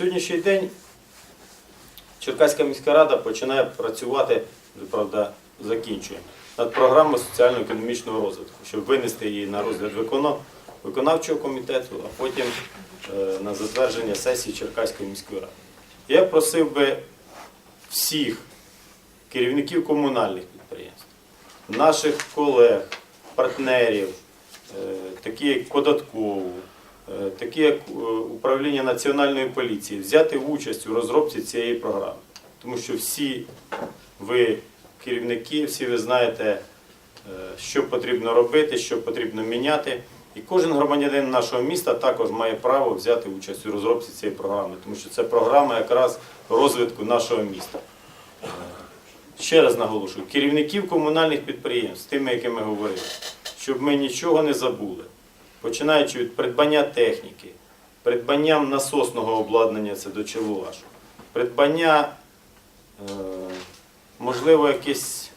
сьогоднішній день Черкаська міська рада починає працювати, правда, закінчує, над програмою соціально-економічного розвитку, щоб винести її на розгляд виконавчого комітету, а потім е, на затвердження сесії Черкаської міської ради. Я просив би всіх керівників комунальних підприємств, наших колег, партнерів, е, такі як податкову, такі як е, управління національної поліції, взяти участь у розробці цієї програми. Тому що всі ви керівники, всі ви знаєте, е, що потрібно робити, що потрібно міняти. І кожен громадянин нашого міста також має право взяти участь у розробці цієї програми, тому що це програма якраз розвитку нашого міста. Е, Ще раз наголошую, керівників комунальних підприємств, тими, якими говорили, щоб ми нічого не забули, починаючи від придбання техніки, придбанням насосного обладнання, це до Челуашу, придбання, е, можливо, якесь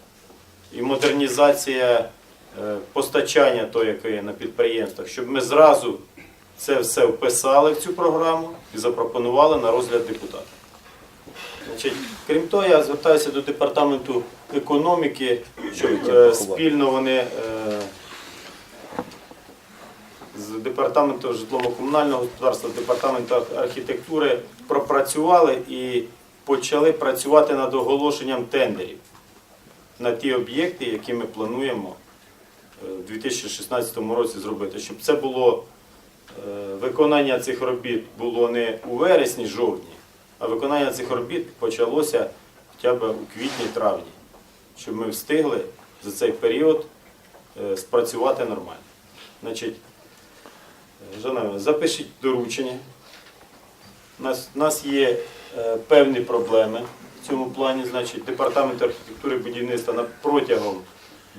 і модернізація е, постачання того, яке є на підприємствах, щоб ми зразу це все вписали в цю програму і запропонували на розгляд депутатів. Значить, крім того, я звертаюся до департаменту економіки, щоб е, спільно вони е, з департаменту житлово-комунального господарства, департаменту архітектури пропрацювали і почали працювати над оголошенням тендерів на ті об'єкти, які ми плануємо е, в 2016 році зробити, щоб це було е, виконання цих робіт було не у вересні, жовтні, а виконання цих робіт почалося хоча б у квітні-травні, щоб ми встигли за цей період е, спрацювати нормально. Значить, е, запишіть доручення. У нас, у нас є е, певні проблеми в цьому плані. Значить, департамент архітектури і будівництва на протягом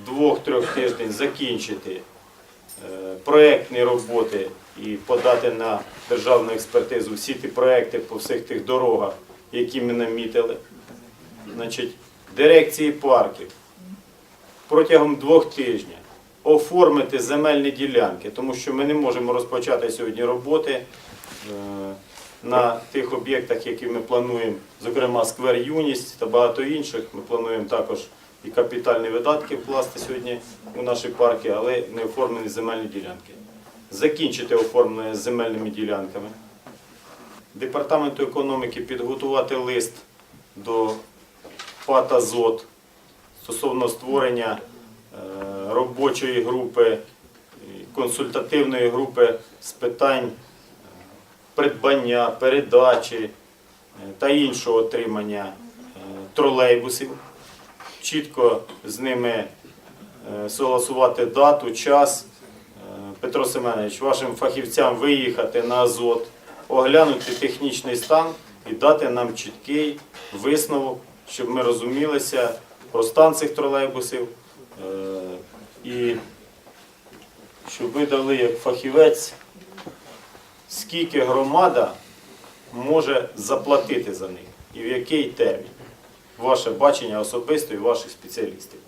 двох-трьох тижнів закінчити е, проектні роботи і подати на державну експертизу всі ті проекти по всіх тих дорогах, які ми намітили. Значить, дирекції парків протягом двох тижнів оформити земельні ділянки, тому що ми не можемо розпочати сьогодні роботи е, на тих об'єктах, які ми плануємо, зокрема сквер Юність та багато інших. Ми плануємо також і капітальні видатки вкласти сьогодні у наші парки, але не оформлені земельні ділянки. Закінчити оформлення земельними ділянками. Департаменту економіки підготувати лист до ПАТ «Азот» стосовно створення е, робочої групи, консультативної групи з питань е, придбання, передачі е, та іншого отримання е, тролейбусів. Чітко з ними согласувати дату, час. Петро Семенович, вашим фахівцям виїхати на Азот, оглянути технічний стан і дати нам чіткий висновок, щоб ми розумілися про стан цих тролейбусів і щоб ви дали як фахівець, скільки громада може заплатити за них і в який термін. Ваше бачення особисто і ваших спеціалістів.